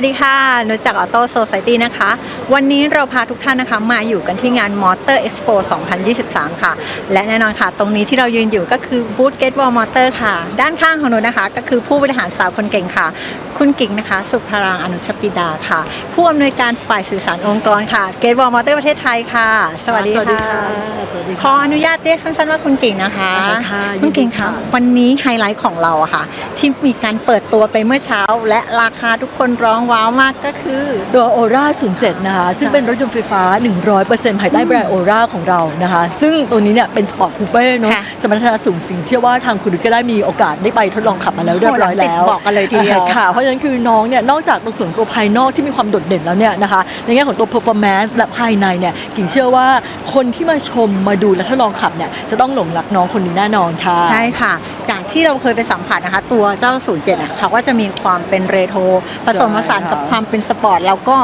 วัสดีค่ะนุชจากออโต้โซซ i ตี้นะคะ วันนี้เราพาทุกท่านนะคะมาอยู่กันที่งาน Motor Expo 2023 ค่ะ และแน่นอนค่ะ ตรงนี้ที่เรายืนอยู่ก็คือบูธ Get Wall Motor ค่ะ ด้านข้างของหนูนะคะ ก็คือผู้บริหารสาวคนเก่งค่ะ คุณกิ่งนะคะ สุภารางอนุชปิดาค่ะ ผู้อำนวยการฝ่ายสื่อสารองค์กรค่ะ Get Wall Motor ประเทศไทยค่ะ สวัสดีสวัสดีค่ะค่ะสวัสดีขค่ะออนุญาตเรียกสั้นๆว่าคุณกิ่งนะคะได้ค่ะคุณกิ่งคะยินดีค่ะ วันนี้ไฮไลท์ของเราอะค่ะ ที่มีการเปิดตัวไปเมื่อเช้า และราคาทุกคนร้องว้าวมากก็คือ ตัวโอรา07 นะคะ ซึ่งเป็นรถยนต์ไฟฟ้า 100%ภายใต้แบรนด์โอราของเรานะคะ ซึ่งตัวนี้เนี่ยเป็นสปอร์ตคูเป้เนาะค่ะสมรรถนะสูงสิ่งเชื่อว่าทางคุณก็ได้มีโอกาสได้ไปทดลองขับมาแล้วเรียบร้อยแล้วโอ้โหหลังติดบอกกันเลยทีเดียว ค่ะ เพราะฉะนั้นคือน้องเนี่ยนอกจากตัวส่วนตัวภายนอกที่มีความโดดเด่นแล้วเนี่ยนะคะในแง่ของตัว performance และภายในเนี่ยกิ่งเชื่อว่าคนที่มาชมมาดูและทดลองขับเนี่ยจะต้องหลงรักน้องคนนี้แน่นอนค่ะ ใช่ค่ะ จากที่เราเคยไปสัมผัสนะคะ ตัวเจ้า 07อะเขาก็จะมีความเป็นเรโทรผสมผสานกับค่ะความเป็นสปอร์ตแล้วก็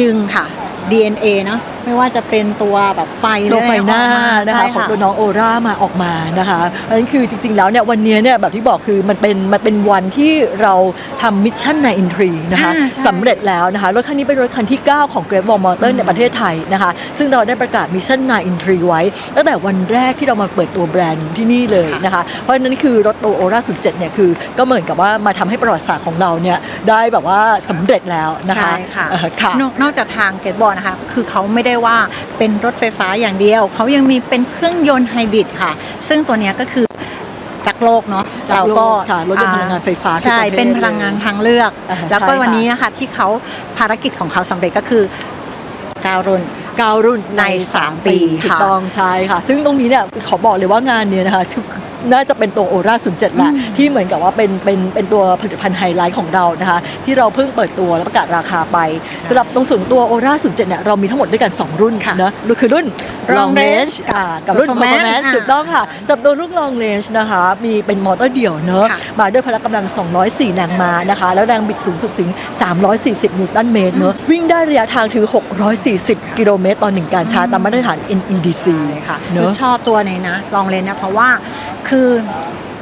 ดึงค่ะ DNA เนาะ ไม่ว่าจะเป็นตัวแบบไฟตัวไฟหน้าออกมนะคะใช่ของตัวน้องโอรามาออกมานะคะเพราะฉะนั้นคือจริง ๆ แล้วเนี่ยวันนี้เนี่ยแบบที่บอกคือมันเป็นมันเป็นวันที่เราทำมิชชั่นในอินทรีนะคะอ่าใช่สำเร็จแล้วนะคะรถคันนี้เป็นรถคันที่ 9 ของ Great Wall Motor ในประเทศไทยนะคะซึ่งเราได้ประกาศมิชชั่นในอินทรีไว้ ตั้งแต่วันแรกที่เรามาเปิดตัวแบรนด์ที่นี่เลยนะคะเพราะฉะนั้นคือรถโตโอรา07เนี่ยคือก็เหมือนกับว่ามาทำให้ประวัติศาสตร์ของเราเนี่ยได้แบบว่าสำเร็จแล้วนะคะใช่ค่ะเออค่ะนอกนอกจากทางเกตบอลนะคะคือเขาไม่ได้ว่าเป็นรถไฟฟ้าอย่างเดียว เขายังมีเป็นเครื่องยนต์ไฮบริดค่ะ ซึ่งตัวเนี้ยก็คือรักโลกเนาะรัเรากโลกก็ค่ะรถยนต์พลังงานไฟฟ้าทุกใช่ประเภทเป็นพลังงานทางเลือกอ่าแล้วก็ใช่ค่ะวันนี้นะคะที่เขาภารกิจของเขาสำเร็จก็คือการรุ่นเก้ารุ่นในสามปีถูกค่ะต้องใช่ค่ะ ซึ่งตรงนี้เนี่ยขอบอกเลยว่างานเนี้นะคะคือ น่าจะเป็นตัวโอรา07แหละที่เหมือนกับว่าเป็นเป็นเป็นตัวผลิตภัณฑ์ไฮไลท์ของเรานะคะที่เราเพิ่งเปิดตัวและประกาศราคาไปสำหรับตรงส่วนตัวโอรา07เนี่ยเรามีทั้งหมดด้วยกัน 2 รุ่นค่ะนะคือรุ่น Long long range range อ่ากับรุ่น Performance performance อ่าถูกต้องค่ะสำหรับตัวรุ่น long range นะคะมีเป็นมอเตอร์เดี่ยวเนอะค่ะมาด้วยพละกำลัง 204 แรงม้านะคะ แล้วแรงบิดสูงสุดถึง 340 นิวตันเมตรเนอะวิ่งได้ระยะทางถึง 640 กิโลเมตรต่อหนึ่งการชาร์จตามมาตรฐาน NEDC ใช่ค่ะเนนุอะชชอบตัวนี้นะลองเลนนะเพราะว่า คือ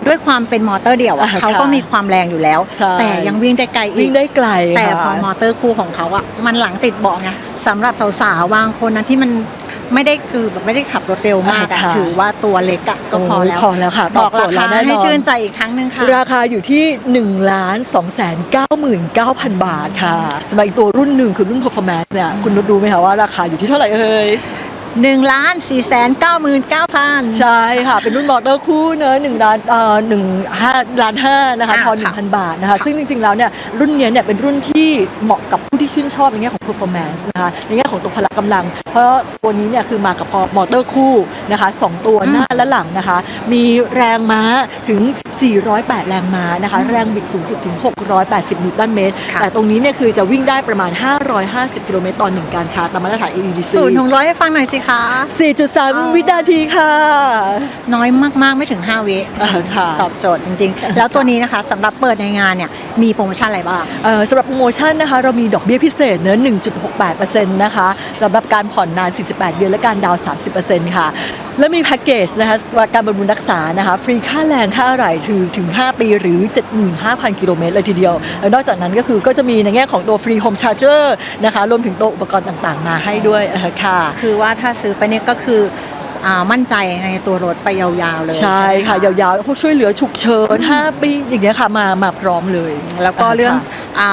ด้วยความเป็นมอเตอร์เดี่ยวอะอ่าเขาก็ค่ะมีความแรงอยู่แล้วใช่แต่ยังวิ่งได้ไกลอีกวิ่งได้ไกล แต่พอค่ะมอเตอร์คู่ของเขาอะมันหลังติดเบาะไงสำหรับสาวๆบางคนนะที่มันไม่ได้คือแบบไม่ได้ขับรถเร็วมากอะอ่าค่ะถือว่าตัวเล็กอะก็พอแล้วโอ้ยพอแล้วค่ะบตออกบโจราทย์แล้คาวแน่นอนให้ชื่นใจอีกครั้งหนึ่งค่ะ ราคาอยู่ที่1ล้าน2แสน99,000บาทค่ะสำหรับอีกตัวรุ่นหนึ่งคือรุ่น performance เนี่ยคุณนุชรู้ไหมคะว่าราคาอยู่ที่เท่าไหร่เอ่ย หนึ่งล้านสี่แสนเก้าหมื่นเก้าพันใช่ค่ะ เป็นรุ่นมอเตอร์คู่เนอะหนึ่งล้านเอ่อหนึ่งห้าล้านห้านะคะอ่าพอหนึ่ค่ะงพันบาทนะคะ ซึ่งจริง ๆ แล้วเนี่ยรุ่นเนี้ยเนี่ยเป็นรุ่นที่เหมาะกับผู้ที่ชื่นชอบในแง่ของ performance นะคะในแง่ของตัวพละกำลัง เพราะตัวนี้เนี่ยคือมากับพอมอเตอร์คู่นะคะสองตัวหน้าและหลังนะคะ มีแรงม้าถึง 408 แรงม้านะคะ แรงบิดสูงสุดถึง 680 นิวตันเมตร ค่ะ แต่ตรงนี้เนี่ยคือจะวิ่งได้ประมาณ 550 กิโลเมตรต่อหนึ่งการชาร์จตามมาตรฐาน AEDC ศูนย์ของร้อยให้ฟังหน่อยสิคะ 4.3 วินาทีค่ะ น้อยมาก ๆ ไม่ถึง 5 วิอ่าค่ะ ตอบโจทย์จริง ๆ แล้วตัวนี้นะคะสำหรับเปิดในงานเนี่ยมีโปรโมชั่นอะไรบ้าง เอ่อสำหรับโปรโมชั่นนะคะ เรามีดอกเบี้ยพิเศษเนื้อ1.68%นะคะสำหรับการผ่อนนาน 48 เดือนและการดาวน์30%ค่ะ และมีแพ็กเกจนะคะการบำรุงรักษานะคะ ฟรีค่าแรงค่าอะไหล่ถึงถึง 5 ปีหรือ 75,000 กิโลเมตรเลยทีเดียว แล้วนอกจากนั้นก็คือก็จะมีในแง่ของตัวฟรีโฮมชาร์เจอร์นะคะรวมถึงตัวอุปกรณ์ต่างๆ มาให้ด้วยเออค่ะ คือว่าถ้าซื้อไปเนี่ยก็คืออ่ามั่นใจในตัวรถไปยาวๆเลย ใช่ค่ะไหมยาวๆเขาช่วยเหลือฉุกเฉิน5ปีอย่างเงี้ยค่ะมามาพร้อมเลย แล้วก็เรื่องค่ะอ่า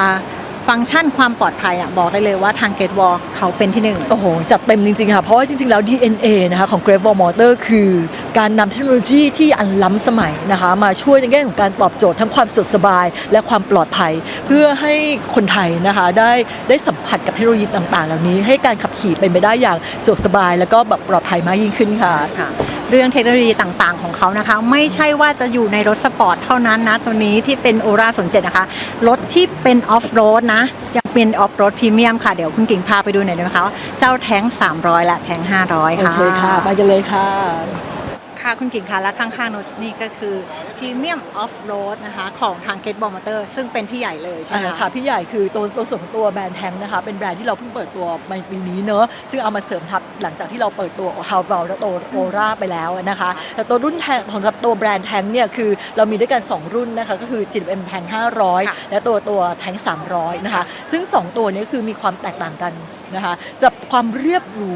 ฟังก์ชันความปลอดภัยอะบอกได้เลยว่าทาง Gate Wall เขาเป็นที่หนึ่ง โอ้โห จัดเต็มจริง ๆ ค่ะ เพราะว่าจริง ๆ แล้ว DNA นะคะของ Great Wall Motor คือการนำเทคโนโลยีที่อันล้ำสมัยนะคะ มาช่วยในแง่ของการตอบโจทย์ทั้งความสะดวกสบายและความปลอดภัย เพื่อให้คนไทยนะคะได้ได้สัมผัสกับเทคโนโลยีต่าง ๆ เหล่านี้ ให้การขับขี่เป็นไปได้อย่างสะดวกสบาย แล้วก็แบบปลอดภัยมากยิ่งขึ้นค่ะ ค่ะ เรื่องเทคโนโลยีต่างๆ ของเขานะคะ ไม่ใช่ว่าจะอยู่ในรถสปอร์ตเท่านั้นนะตัวนี้ที่เป็นโอราสนเจ็ดนะคะ รถที่เป็นออฟโรดนะ ยังเป็นออฟโรดพรีเมียมค่ะ เดี๋ยวคุณกิ่งพาไปดูหน่อยได้ไหมคะ เจ้าแท้ง 300 และแท้ง 500โอค่ะเคค่ะ ไปกันเลยค่ะ ค่ะคุณกิ่งคะและข้างๆนุชนี่ก็คือพรีเมียมออฟโรดนะคะของทางเกตบอลมอเตอร์ซึ่งเป็นพี่ใหญ่เลยใช่ไหมอ่าค่ะพี่ใหญ่คือตัวตัวส่วนของตัวแบรนด์แทงนะคะเป็นแบรนด์ที่เราเพิ่งเปิดตัวในปีนี้เนอะซึ่งเอามาเสริมทับหลังจากที่เราเปิดตัวฮาวเวลและตัวโอราไปแล้วนะคะแต่ตัวรุ่นแทงของตัวแบรนด์แทงเนี่ยคือเรามีด้วยกัน 2 รุ่นนะคะก็คือจิตเอ็มแทง500 และตัวตัวแทง300นะคะซึ่ง 2 ตัวนี้คือมีความแตกต่างกันนะคะสำหรับ ความเรียบหรู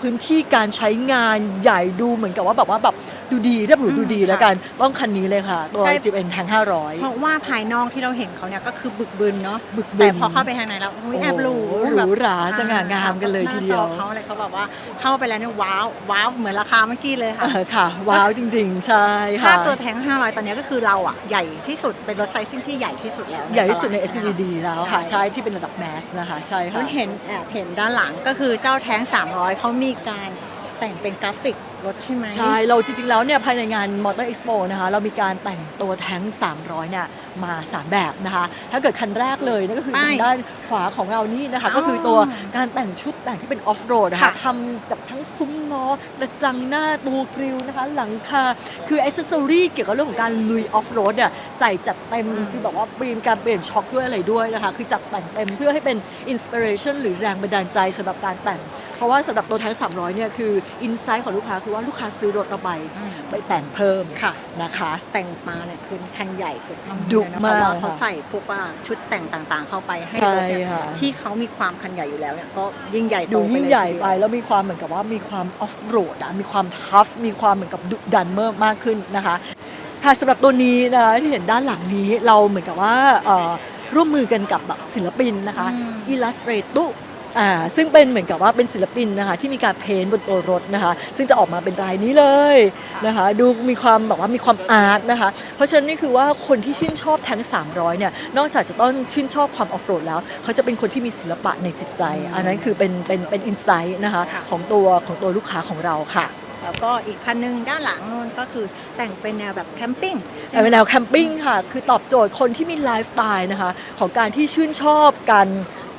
พื้นที่การใช้งานใหญ่ดูเหมือนกับว่าแบบว่าแบบ ดูดีเรียบหรูดูดีแล้วกัน ต้องคันนี้เลยค่ะ ตัวจิตเอ็มแทง500เพราะว่าภายนอกที่เราเห็นเขาเนี่ยก็คือบึกบึนเนาะบึกบึนแต่พอเข้าไปทางในแล้วอุ๊ยแอบหรูโอ้โหหรูหราสง่างามกันเลยทีเดียว หน้าจอเขาอะไรเขาแบบว่าเข้าไปแล้วเนี่ยว้าวว้าวเหมือนราคาเมื่อกี้เลยค่ะเออค่ะ ว้าวจริงๆ ใช่ถ้าค่ะ ตัวแทง500 ตอนนี้ก็คือเราอะ ใหญ่ที่สุดเป็นรถไซซิ่งที่ใหญ่ที่สุดแล้วใหญ่ที่สุดใน ตลา SUVD แล้วค่ะ ใช่ ที่เป็นระดับแมสนะคะ ใช่ค่ะ มันเห็นแอบเห็นด้านหลังก็คือเจ้าแท้ง 300 เขามีการ แต่งเป็นกราฟิกรถใช่ไหมใช่ เราจริง ๆ แล้วเนี่ยภายในงาน Motor Expo นะคะ เรามีการแต่งตัวแท้ง 300 เนี่ย มา 3 แบบนะคะ ถ้าเกิดคันแรกเลยนั่นก็คือป้ายทางด้านขวาของเรานี่นะคะอ๋อก็คือตัวการแต่งชุดแต่งที่เป็นออฟโรดนะคะค่ะทำกับทั้งซุ้มล้อกระจังหน้าตัวกริลนะคะ หลังคา คืออ c เซสซอรีเกี่ยวกับเรื่องของการลุยออฟโรดเนี่ยใส่จัดเต็มอืมคือแบบว่าเปลี่ยนการเปลี่ยนช็อคด้วยอะไรด้วยนะคะ คือจัดแต่งเต็มเพื่อให้เป็นอินสปิเรชันหรือแรงบันดาลใจสำหรับการแต่ง เพราะว่าสำหรับตัวแท้ง300เนี่ยคืออินไซต์ของลูกค้าคือว่าลูกค้าซื้อรถเราไปอืมไปแต่งเพิ่มค่ะนะคะ แต่งมาเนี่ยคือคันใหญ่เกิดทำดุเลยนะมากเพราะว่าเขาค่ะใส่พวกว่าชุดแต่งต่างๆ เข้าไปให้ใช่รถเนี่ยค่ะที่เขามีความคันใหญ่อยู่แล้วเนี่ยก็ยิ่งใหญ่โตดูไปยิ่งเลยใหญ่ทีเดียวไปแล้วมีความเหมือนกับว่ามีความออฟโรดอะมีความทัฟมีความเหมือนกับดุดันเมากขึ้นนะคะค่ะสำหรับตัวนี้นะคะที่เห็นด้านหลังนี้เราเหมือนกับว่าเอ่อร่วมมือกันกับแบบศิลปินนะคะอืมอิลลัสเตรตุ อ่าซึ่งเป็นเหมือนกับว่าเป็นศิลปินนะคะที่มีการเพ้นท์บนตัวรถนะคะซึ่งจะออกมาเป็นลายนี้เลยนะคะดูมีความแบบว่ามีความอาร์ตนะคะเพราะฉะนั้นนี่คือว่าคนที่ชื่นชอบแทง300เนี่ยนอกจากจะต้องชื่นชอบความออฟโรดแล้ว เขาจะเป็นคนที่มีศิลปะในจิตใจ อันนั้นคือเป็นเป็นเป็นอินไซต์นะคะค่ะของตัวของตัวลูกค้าของเราค่ะแล้วก็อีกคันหนึงด้านหลังนู่นก็คือแต่งเป็นแนวแบบแคมปิ้งใช่ไหมเป็นแนวแคมปิ้งค่ะ คือตอบโจทย์คนที่มีไลฟ์สไตล์นะคะของการที่ชื่นชอบการ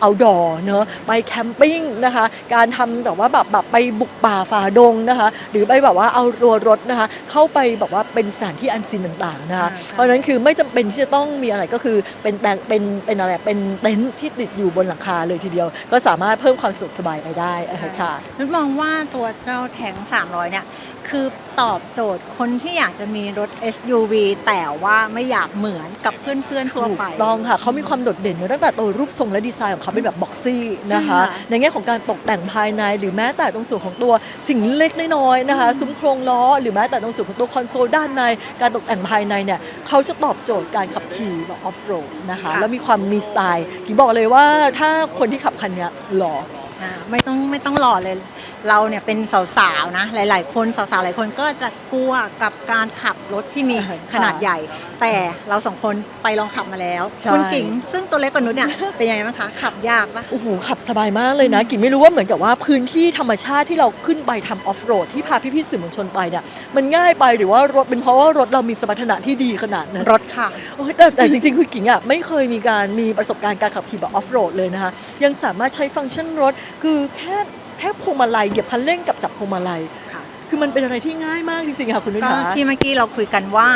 เอาดอเนอะไปแคมปิ้งนะคะ การทำแบบว่าแบบแบบไปบุกป่าฝ่าดงนะคะ หรือไปแบบว่าเอาตัวรถนะคะ เข้าไปแบบว่าเป็นสถานที่อันซีนต่างๆนะคะอ่าใช่เพราะฉะนั้นคือไม่จำเป็นที่จะต้องมีอะไรก็คือเป็นแต่งเป็นเป็นอะไรเป็นเต็นท์ที่ติดอยู่บนหลังคาเลยทีเดียว ก็สามารถเพิ่มความสะดวกสบายไปได้เออค่ะ นุชมองว่าตัวเจ้าแทง 300 เนี่ย คือ ตอบโจทย์คนที่อยากจะมีรถ SUV แต่ว่าไม่อยากเหมือนกับเพื่อนๆทั่วถูกไป ต้องค่ะเขามีความโดดเด่นเนอะตั้งแต่ตัวรูปทรงและดีไซน์ของเขาเป็นแบบบ็อกซี่นะคะใช่ค่ะในแง่ของการตกแต่งภายในหรือแม้แต่ตรงส่วนของตัวสิ่งเล็กน้อยๆนะคะ ซุ้มโครงล้อ หรือแม้แต่ตรงส่วนของตัวคอนโซลด้านใน การตกแต่งภายในเนี่ยเขาจะตอบโจทย์การขับขี่แบบออฟโรดนะคะค่ะแล้วมีความมีสไตล์กี่บอกเลยว่าถ้าคนที่ขับคันเนี้ยหล่ออ่าไม่ต้องไม่ต้องหล่อเลย เราเนี่ยเป็นสาวๆนะหลาย ๆ คนสาวๆหลายคนก็จะกลัวกับการขับรถที่มีค่ะขนาดใหญ่ แต่เราสองคนไปลองขับมาแล้ว ใช่ คุณกิ่งซึ่งตัวเล็กกว่านุชเนี่ยเป็นยังไงบ้างคะขับยากปะ โอ้โหขับสบายมากเลยนะกิ่งไม่รู้ว่าเหมือนกับว่าพื้นที่ธรรมชาติที่เราขึ้นไปทำออฟโรดที่พาพี่ๆสื่อมวลชนไปเนี่ยมันง่ายไปหรือว่ารถเป็นเพราะว่ารถเรามีสมรรถนะที่ดีขนาดนั้น รถค่ะ โอ้ยแต่แต่จริงๆ คือกิ่งอะไม่เคยมีการมีประสบการณ์การขับขี่แบบออฟโรดเลยนะคะ ยังสามารถใช้ฟังก์ชันรถ คือแค่ แค่พวงมาลัยเหยียบคันเร่งกับจับพวงมาลัยค่ะคือมันเป็นอะไรที่ง่ายมากจริงๆค่ะคุณนุ้ยก็คะที่เมื่อกี้เราคุยกันว่า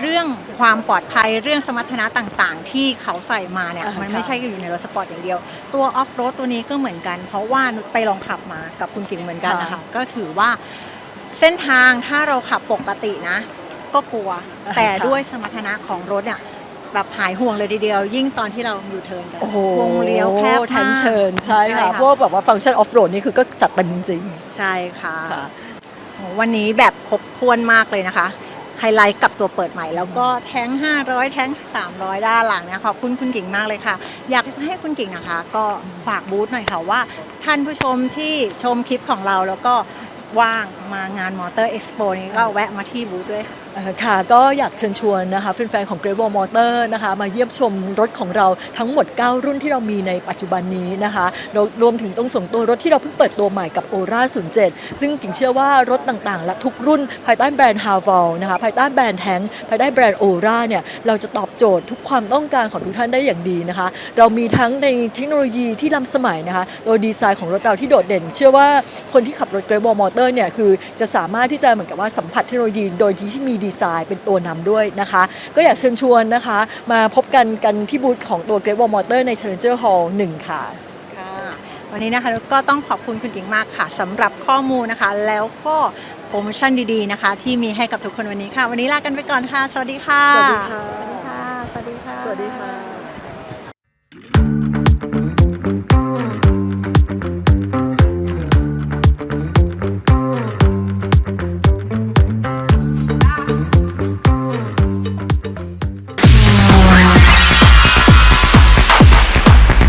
เรื่องความปลอดภัยเรื่องสมรรถนะต่างๆ ที่เขาใส่มาเนี่ยอ่ามัมันไม่ใช่อยู่ในรถสปอร์ตอย่างเดียว ตัวออฟโรดตัวนี้ก็เหมือนกัน เพราะว่านุชไปลองขับมากับคุณกิ่งเหมือนกันนะคะก็ถือว่าเส้นทางถ้าเราขับปกตินะ ก็กลัวแต่ด้วยสมรรถนะของรถเนี่ย แบบหายห่วงเลยทีเดียว ยิ่งตอนที่เราอยู่เทิร์นกันโอ้โหวงเลี้ยวแคบทันมากเทิร์นใช่ค่ะพวกแบบว่าฟังก์ชันออฟโรดนี่คือก็จัดเต็มจริงใช่ค่ะๆค่ะโอ้วันนี้แบบครบถ้วนมากเลยนะคะไฮไลท์กับตัวเปิดใหม่แล้วก็แท้ง 500 แท้ง 300 ด้านหลังเนี่ยขอบคุณคุณกิ่งมากเลยค่ะ อยากจะให้คุณกิ่งนะคะ ก็ฝากบูธหน่อยค่ะว่า ท่านผู้ชมที่ชมคลิปของเราแล้วก็ว่างมางานมอเตอร์เอ็กซ์โปนี้ก็แวะมาที่บูธด้วยค่ะเอ่อ ค่ะก็อยากเชิญชวนนะคะแฟนๆของ Great Wall Motor นะคะมาเยี่ยมชมรถของเราทั้งหมด 9 รุ่นที่เรามีในปัจจุบันนี้นะคะรวรวมถึงตรงส่งตัวรถที่เราเพิ่งเปิดตัวใหม่กับ Ora 07 ซึ่งกิ่งเชื่อว่ารถต่างๆ และทุกรุ่น ภายใต้แบรนด์ h a v a l นะคะภายใต้แบรนด์แทงภายใต้แบรนด์ Ora เนี่ยเราจะตอบโจทย์ทุกความต้องการของทุกท่านได้อย่างดีนะคะ เรามีทั้งในเทคโนโลยีที่ล้ำสมัยนะคะโดยดีไซน์ของรถเราที่โดดเด่น เชื่อว่าคนที่ขับรถ Great Wall Motor เนี่ยคือจะสามารถที่จะเหมือนกับว่าสัมผัสเทคโนโลยีโดยที่มีดีไซน์เป็นตัวนำด้วยนะคะ ก็อยากเชิญชวนนะคะ มาพบกันกันที่บูธของตัว Great Wall Motor ใน Challenger Hall 1 ค่ะค่ะวันนี้นะคะก็ต้องขอบคุณคุณหญิงมากค่ะสำหรับข้อมูลนะคะ แล้วก็โปรโมชั่นดีๆนะคะ ที่มีให้กับทุกคนวันนี้ค่ะ วันนี้ลากันไปก่อนค่ะ สวัสดีค่ะ สวัสดีค่ะ สวัสดีค่ะ สวัสดีค่ะ